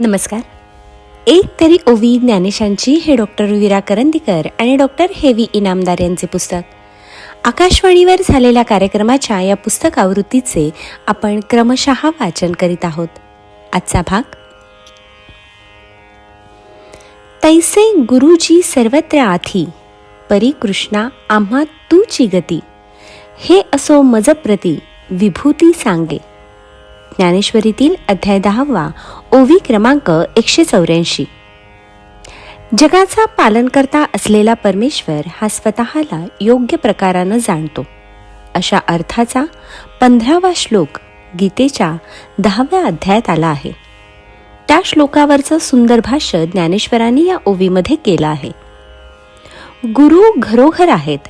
नमस्कार. एक तरी ओवी ज्ञानेशांची हे डॉक्टर विरा करंदीकर आणि डॉक्टर हेवी इनामदार यांचे पुस्तक. आकाशवाणीवर झालेल्या कार्यक्रमाच्या या पुस्तक आवृत्तीचे आपण क्रमशः वाचन करीत आहोत. आजचा भाग. तैसे गुरुजी सर्वत्र आथी परी कृष्णा आम्हा तूची गती. हे असो मज प्रती विभूती सांगे. ज्ञानेश्वरीतील अध्याय दहावा ओवी क्रमांक एकशे चौऱ्याऐंशी. जगाचा पालनकर्ता असलेला परमेश्वर हा स्वतःला योग्य प्रकारानं जाणतो. अशा अर्थाचा पंधरावा श्लोक गीतेच्या दहाव्या अध्यायात आला आहे. त्या श्लोकावरचं सुंदर भाष्य ज्ञानेश्वरांनी या ओवीमध्ये केलं आहे. गुरु घरोघर आहेत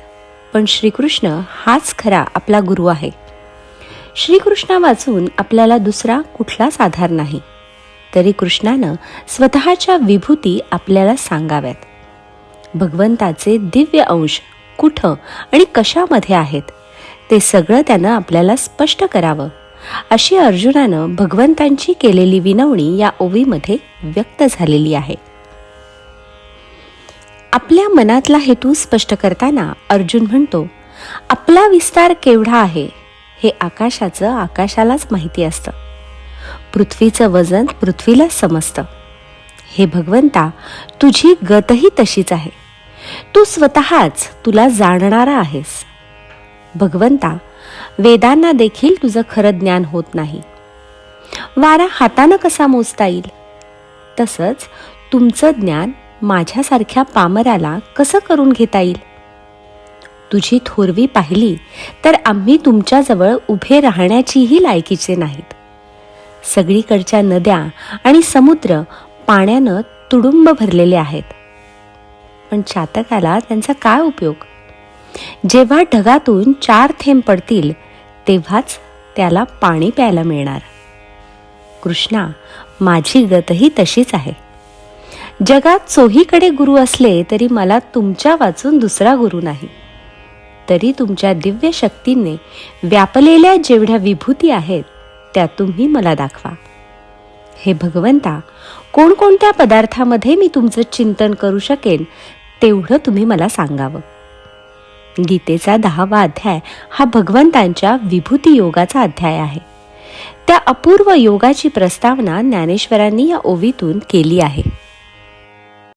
पण श्रीकृष्ण हाच खरा आपला गुरु आहे. श्रीकृष्णा वाचून आपल्याला दुसरा कुठलाच आधार नाही. तरी कृष्णानं स्वतःच्या विभूती आपल्याला सांगाव्यात. भगवंताचे दिव्य अंश कुठं आणि कशामध्ये आहेत ते सगळं त्यानं आपल्याला स्पष्ट करावं अशी अर्जुनानं भगवंतांची केलेली विनवणी या ओवीमध्ये व्यक्त झालेली आहे. आपल्या मनातला हेतू स्पष्ट करताना अर्जुन म्हणतो आपला विस्तार केवढा आहे हे आकाशाचं आकाशालाच माहिती असतं. पृथ्वीचं वजन पृथ्वीलाच समजतं. हे भगवंता तुझी गतही तशीच आहे. तू स्वतःच तुला जाणणारा आहेस. भगवंता वेदांना देखील तुझं खरं ज्ञान होत नाही. वारा हातानं कसा मोजता येईल? तसंच तुमचं ज्ञान माझ्यासारख्या पामराला कसं करून घेता येईल? तुझी थोरवी पाहिली तर आम्ही तुमच्याजवळ उभे राहण्याचीही लायकीचे नाहीत. सगळीकडच्या नद्या आणि समुद्र पाण्यानं तुडुंब भरलेले आहेत. पण चातकाला त्यांचा काय उपयोग? जेव्हा ढगातून चार थेंब पडतील तेव्हाच त्याला पाणी प्यायला मिळणार. कृष्णा माझी गतही तशीच आहे. जगात चोहीकडे गुरु असले तरी मला तुमच्या वाचून दुसरा गुरु नाही. तरी तुमच्या दिव्य शक्तीने व्यापलेल्या जेवढ्या विभूती आहेत त्या तुम्ही मला दाखवा. हे भगवंता कोणकोणत्या पदार्थामध्ये मी तुमचं चिंतन करू शकेन तेवढं तुम्ही मला सांगावं. गीतेचा दहावा अध्याय हा भगवंतांच्या विभूती योगाचा अध्याय आहे. त्या अपूर्व योगाची प्रस्तावना ज्ञानेश्वरांनी या ओवीतून केली आहे.